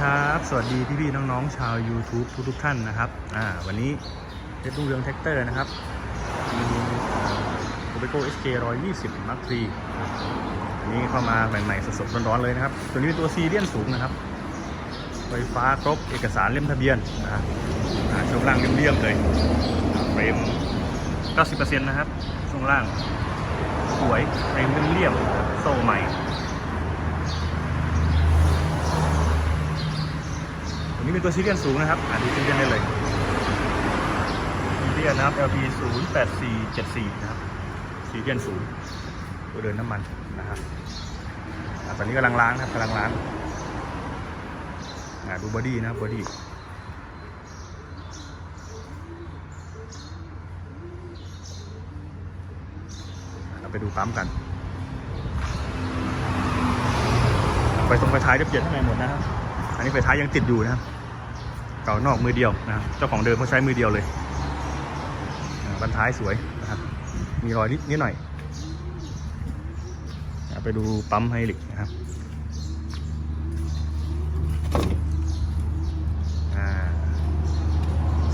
ครับ สวัสดีพี่พี่ๆน้องๆชาว YouTube ทุกทุกๆท่านนะครับอ่าวันนี้เพชรรุ่งเรืองแท็กเตอร์นะครับมีโอเปโก้ SK 120 Mark III อันนี้เข้ามาใหม่ๆสดๆร้อนๆเลยนะครับ ตัวนี้เป็นตัวซีเรียนสูงนะครับ ไฟฟ้าครบเอกสารเล่มทะเบียนนะครับอ่าช่วงล่างเรียบๆเลยเฟรม90%นะครับช่วงล่างสวยเฟรมเรียบๆโซ่ใหม่ ตัว นี้เป็นตัวซีเรียนสูงนะครับ อ่านดูซีเรียนได้เลยซีเรียนนะครับ LP 0 8 4 7 4นะครับซีเรียนสูงตัวเดินน้ำมันนะครับอ่าตอนนี้กำลังล้างนะครับกำลังล้างดูบอดี้นะบบอดี้เราไปดูปั๊มกัน ไปตรงไฟท้ายจะเปลี่ยนข้างในหมดนะครับ อันนี้ไฟท้ายยังติดอยู่นะครับ เก่านอกมือเดียวนะครับเจ้าของเดิมเขาใช้มือเดียวเลยบันท้ายสวยนะครับมีรอยนิดนิดหน่อย ไปดูปั๊มไฮลิกนะครับ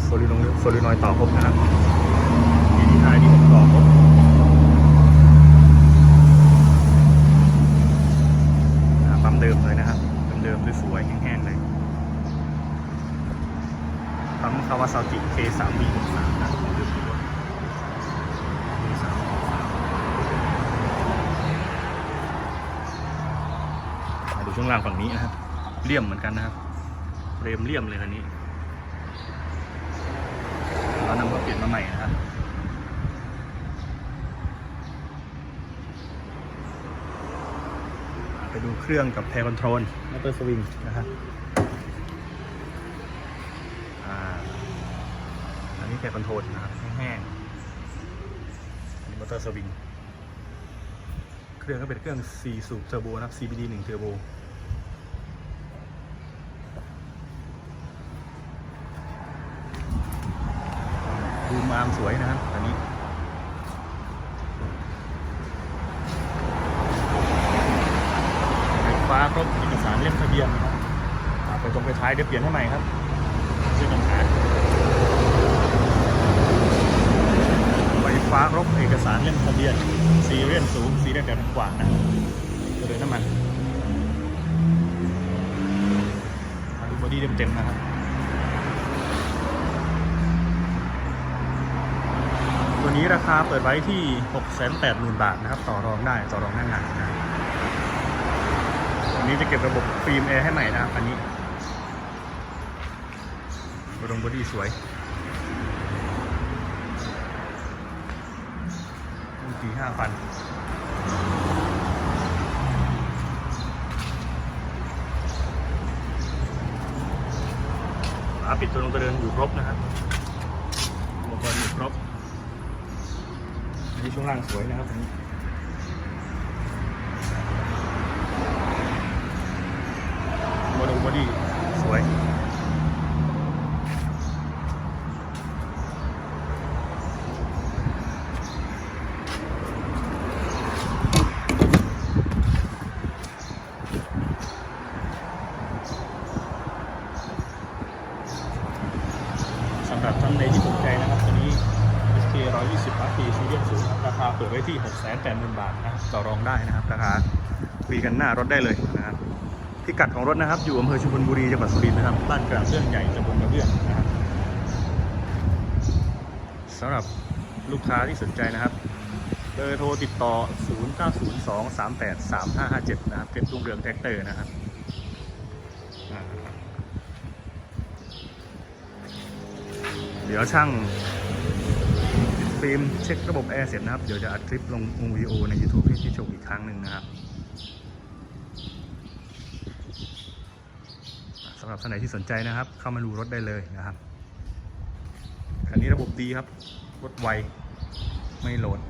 โซลินโซลินอยต่อครบนะครับดีดีไอดีต่อครบอ่าปั๊มเดิมเลยนะครับเดิมๆสวยๆแห้งๆเลย ปั๊มคาวาซากิ K3 B 6 3นะของเดิมรถ K3 มาดูช่วงล่างฝั่งนี้นะครับเลี่ยมเหมือนกันนะครับเฟรมเลี่ยมเลยคันนี้เรานำมาเปลี่ยนมาใหม่นะครับไปดูเครื่องกับแพร์คอนโทรลมอเตอร์สวิงนะครับ อ่า อันนี้แพร์คอนโทรลนะครับแห้งๆอันนี้มอเตอร์สวิง เครื่องก็เป็นเครื่อง 4 สูบเทอร์โบนะครับ CBD 1เทอร์โบดูมอาร์มสวยนะครับอันนี้ไฟฟ้าครบเอกสารเล่มทะเบียนนะครับไปตรงไปท้ายเดี๋ยวเปลี่ยนให้ใหม่ครับช่วยกันหาไฟ้ารบเอกสารเล่มทะเบียนซีเรียนสูงซีเรียนแบบกว่านะตัวเดินน้ำมันมาดูบอดี้เต็มๆนะครับตัวนี้ราคาเปิดไว้ที่ 680,000 บาทนะครับ ต่อรองได้ต่อรองหน้างานนะอันนี้จะเก็บระบบฟิล์มแอร์ให้ใหม่นะครับอันนี้รมบอดี้สวย ปีห้าพันฝาปิดตัวลงตัวเดินอยู่ครบนะครับอุปกรณ์อยู่ครบอันนี้ช่วงล่างสวยนะครับอันนี้บอดี้บอดี้สวย สำหรับท่านใดที่สนใจนะครับตัวนี้ SK 120 RP ซีเรียสสูงครับราคา เปิดไว้ที่ 680,000 บาทนะครับต่อรองได้นะครับราคาคุยกันหน้ารถได้เลยนะครับพิกัดของรถนะครับ อยู่อำเภอชุมพลบุรีจังหวัดสุรินทร์นะครับบ้านกลางเรื่องใหญ่ตำบลกระเบื้องนะครับสำหรับลูกค้าที่สนใจนะครับเบอร์โทรติดต่อ 0902383557 นะครับเพชรรุ่งเรืองแท็กเตอร์นะครับเดี๋ยวช่าง ฟิล์มเช็คระบบแอร์เสร็จนะครับ เดี๋ยวจะอัดคลิปลงวิดีโอใน YouTube ให้ที่ชมอีกครั้งหนึ่งนะครับสำหรับท่านไหนที่สนใจนะครับ เข้ามาดูรถได้เลยนะครับคันนี้ระบบดีครับ รถไว ไม่โหลด